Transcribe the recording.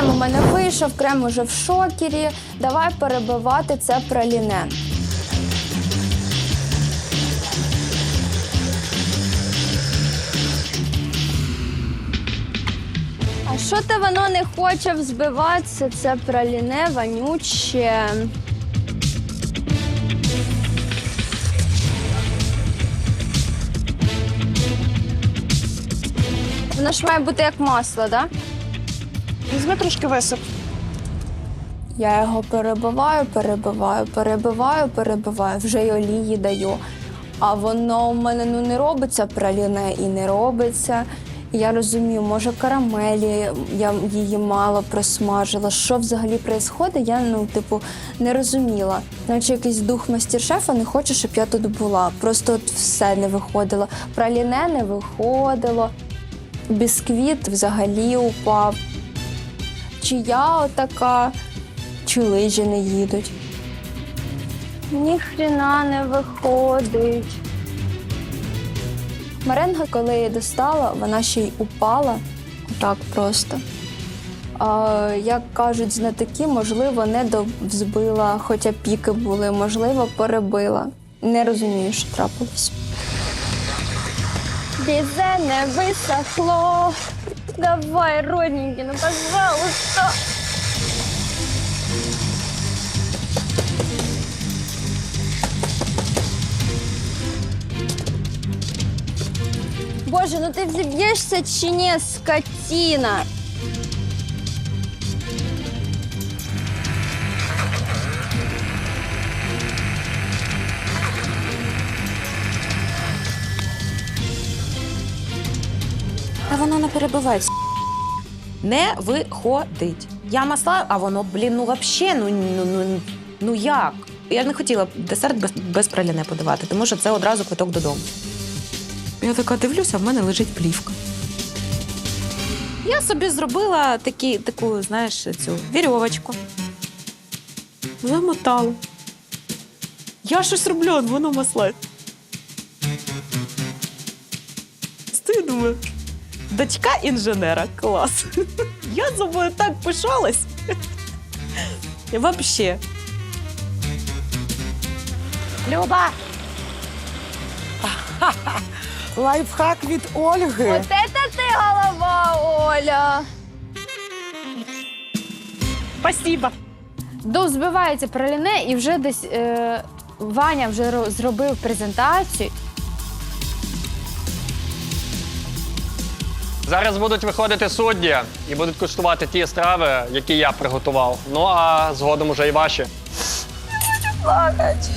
Крем у мене вийшов, крем уже в шокері. Давай перебивати це праліне. А що то воно не хоче взбиватися? Це праліне вонюче. Воно ж має бути як масло, так? Да? Візьми трошки висип. Я його перебиваю, перебиваю, перебиваю, перебиваю, вже й олії даю. А воно у мене ну не робиться праліне і не робиться. Я розумію, може карамелі, я її мало просмажила. Що взагалі відбувається, я ну, типу, не розуміла. Наче якийсь дух мастер-шефа не хоче, щоб я тут була. Просто от все не виходило. Праліне не виходило, бісквіт взагалі упав. Чи я отака, чи лижі не їдуть. Ніхрена не виходить. Меренга, коли я достала, вона ще й упала отак просто. А, як кажуть знатоки, можливо, не довзбила, хоча піки були, можливо, перебила. Не розумію, що трапилось. Бізе не висохло. Давай, родненький, ну пожалуйста. Боже, ну ти взіб'єшся чи ні, Та воно не перебивається. Не виходить. Я масла, а воно, блін, ну взагалі, ну, ну, ну, ну як? Я не хотіла десерт без, без праліне подавати, тому що це одразу квиток додому. Я така дивлюся, в мене лежить плівка. Я собі зробила такі, таку, знаєш, цю вірьовочку. Замотала. Я щось роблю, воно масле. Стою, думаю, дочка інженера, клас. Я собою так пишалась. Вообще. Люба! Лайфхак від Ольги. От это ти голова, Оля. Спасибо. Довзбивається праліне і вже десь е, Ваня вже ро- зробив презентацію. Зараз будуть виходити судді і будуть куштувати ті страви, які я приготував. Ну а згодом уже і ваші. Плакать.